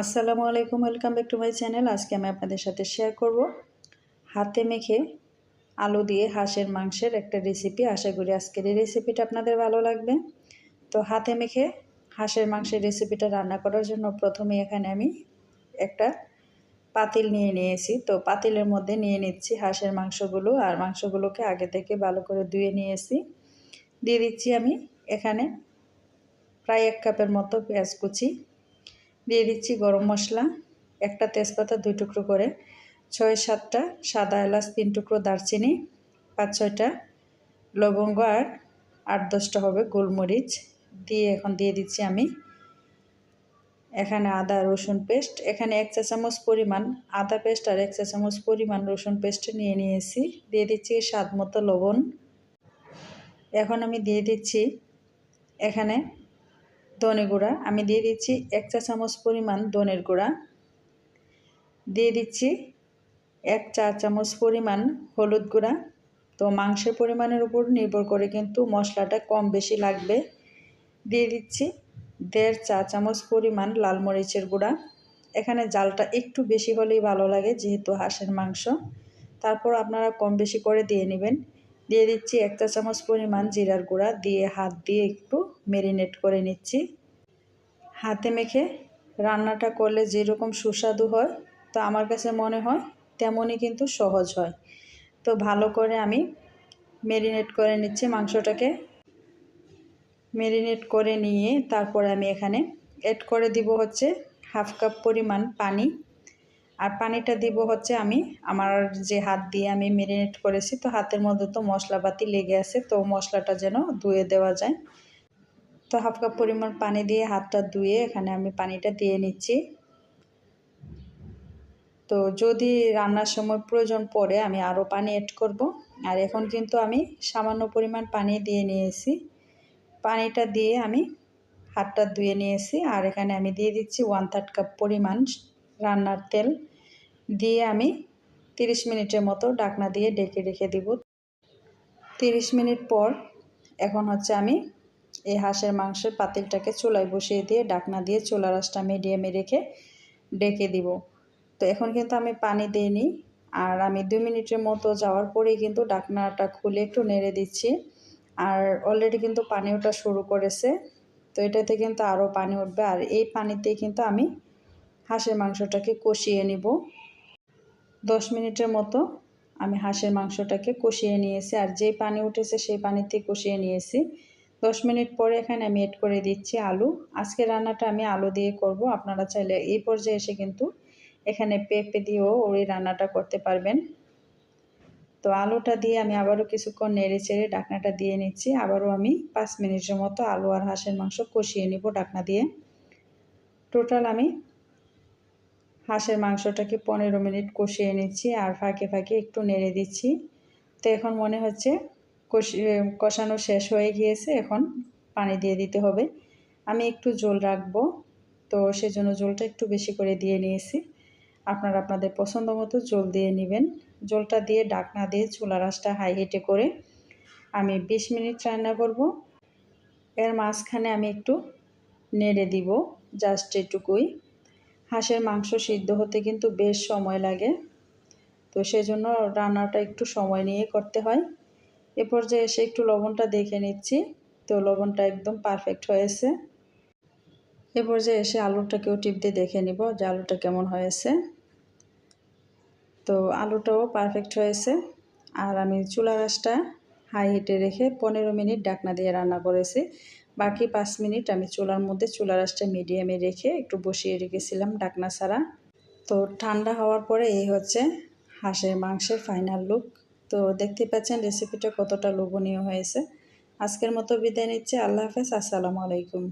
আসসালামু আলাইকুম, welcome back to my channel. আজকে আমি আপনাদের সাথে শেয়ার করব হাতে মেখে আলু দিয়ে হাঁসের মাংসের একটা রেসিপি আশা করি আজকের এই রেসিপিটা আপনাদের ভালো লাগবে। তো হাতে মেখে হাঁসের মাংসের রেসিপিটা রান্না করার জন্য প্রথমে এখানে আমি একটা পাতিল নিয়ে নিয়েছি। তো পাতিলের মধ্যে নিয়ে নিচ্ছি হাঁসের মাংসগুলো আর মাংসগুলোকে আগে থেকে ভালো করে ধুয়ে নিয়েছি। দিয়ে দিচ্ছি আমি এখানে প্রায় এক কাপের মতো পেঁয়াজ কুচি। দিয়ে দিচ্ছি গরম মশলা, একটা তেজপাতা দুই টুকরো করে, ছয় সাতটা সাদা এলাচ তিন টুকরো দারচিনি, পাঁচ ছয়টা লবঙ্গ আর আট দশটা হবে গোলমরিচ দিয়ে এখন দিয়ে দিচ্ছি আমি এখানে আদা, রসুন পেস্ট। এখানে এক চা চামচ পরিমাণ আদা পেস্ট আর এক চা চামচ পরিমাণ রসুন পেস্ট নিয়ে নিয়েছি। দিয়ে দিচ্ছি স্বাদ মতো লবণ। এখন আমি দিয়ে দিচ্ছি এখানে ধনে গুঁড়া, আমি দিয়ে দিচ্ছি এক চা চামচ পরিমাণ ধনের গুঁড়া। দিয়ে দিচ্ছি এক চা চামচ পরিমাণ হলুদ গুঁড়া। তো মাংসের পরিমাণের উপর নির্ভর করে কিন্তু মশলাটা কম বেশি লাগবে। দিয়ে দিচ্ছি দেড় চা চামচ পরিমাণ লাল মরিচের গুঁড়া। এখানে জালটা একটু বেশি হলেই ভালো লাগে যেহেতু হাঁসের মাংস। তারপর আপনারা কম বেশি করে দিয়ে নেবেন। দিয়ে দিচ্ছি এক চা চামচ পরিমাণ জিরার গুঁড়া, দিয়ে হাত দিয়ে একটু মেরিনেট করে নিচ্ছি। হাতে মেখে রান্নাটা করলে যেরকম সুস্বাদু হয়, তো আমার কাছে মনে হয় তেমনই কিন্তু সহজ হয়। তো ভালো করে আমি মেরিনেট করে নিচ্ছি মাংসটাকে। মেরিনেট করে নিয়ে তারপরে আমি এখানে অ্যাড করে দিব হচ্ছে হাফ কাপ পরিমাণ পানি। আর পানিটা দিব হচ্ছে আমি আমার যে হাত দিয়ে আমি মেরিনেট করেছি, তো হাতের মধ্যে তো মশলাপাতি লেগে আছে, তো মশলাটা যেন ধুয়ে দেওয়া যায়। তো হাফ কাপ পরিমাণ পানি দিয়ে হাতটা ধুয়ে এখানে আমি পানিটা দিয়ে নিচ্ছি। তো যদি রান্নার সময় প্রয়োজন পড়ে আমি আরও পানি অ্যাড করব। আর এখন কিন্তু আমি সামান্য পরিমাণ পানি দিয়ে নিয়েছি। পানিটা দিয়ে আমি হাতটা ধুয়ে নিয়েছি। আর এখানে আমি দিয়ে দিচ্ছি ওয়ান থার্ড কাপ পরিমাণ রান্নার তেল। দিয়ে আমি 30 মিনিটের মতো ডাকনা দিয়ে ডেকে রেখে দিব। 30 মিনিট পর এখন হচ্ছে আমি এই হাঁসের মাংসের পাতিলটাকে চুলায় বসিয়ে দিয়ে ডাকনা দিয়ে চুলা রাসটা মিডিয়ামে রেখে ডেকে দিব। তো এখন কিন্তু আমি পানি দিইনি আর আমি দুই মিনিটের মতো যাওয়ার পরেই কিন্তু ডাকনাটা খুলে একটু নেড়ে দিচ্ছি। আর অলরেডি কিন্তু পানি ওটা শুরু করেছে। তো এটাতে কিন্তু আরও পানি উঠবে। আর এই পানিতেই কিন্তু আমি হাঁসের মাংসটাকে কষিয়ে নিব। দশ মিনিটের মতো আমি হাঁসের মাংসটাকে কষিয়ে নিয়েছি। আর যেই পানি উঠেছে সেই পানিতে কষিয়ে নিয়েছি। দশ মিনিট পরে এখানে আমি এড করে দিচ্ছি আলু। আজকে রান্নাটা আমি আলু দিয়ে করব। আপনারা চাইলে এই পর্যায়ে এসে কিন্তু এখানে পেঁপে দিয়েও ওই রান্নাটা করতে পারবেন। তো আলুটা দিয়ে আমি আবারও কিছুক্ষণ নেড়ে চেড়ে ডাকনাটা দিয়ে নিচ্ছি। আবারও আমি পাঁচ মিনিটের মতো আলু আর হাঁসের মাংস কষিয়ে নিব ডাকনা দিয়ে। টোটাল আমি হাঁসের মাংসটাকে পনেরো মিনিট কষিয়ে নিচ্ছি আর ফাঁকে ফাঁকে একটু নেড়ে দিচ্ছি। তো এখন মনে হচ্ছে কষানো শেষ হয়ে গিয়েছে, এখন পানি দিয়ে দিতে হবে। আমি একটু জল রাখব, তো সেজন্য জলটা একটু বেশি করে দিয়ে নিয়েছি। আপনারা আপনাদের পছন্দ মতো জল দিয়ে নেবেন। জলটা দিয়ে ডাকনা দিয়ে চুলা রাসটা হাই হিটে করে আমি ২০ মিনিট রান্না করব। এর মাঝখানে আমি একটু নেড়ে দিব জাস্ট এটুকুই। হাঁসের মাংস সিদ্ধ হতে কিন্তু বেশ সময় লাগে, তো সেজন্য রান্নাটা একটু সময় নিয়ে করতে হয়। এ পর্যায়ে এসে একটু লবণটা দেখে নিচ্ছি। তো লবণটা একদম পারফেক্ট হয়েছে। এ পর্যায়ে এসে আলুটাকেও টিপ দিয়ে দেখে নিব যে আলুটা কেমন হয়েছে। তো আলুটাও পারফেক্ট হয়েছে। আর আমি চুলা গাছটা হাই হিটে রেখে পনেরো মিনিট ডাকনা দিয়ে রান্না করেছি। বাকি পাঁচ মিনিট আমি চুলার মধ্যে চুলা রাসটা মিডিয়ামে রেখে একটু বসিয়ে রেখেছিলাম ডাকনা ছাড়া। তো ঠান্ডা হওয়ার পরে এই হচ্ছে হাঁসের মাংসের ফাইনাল লুক তো দেখতে পাচ্ছেন রেসিপিটা কতটা লোভনীয় হয়েছে। আজকের মতো বিদায় নিচ্ছে। আল্লাহ হাফেজ। আসসালামু আলাইকুম।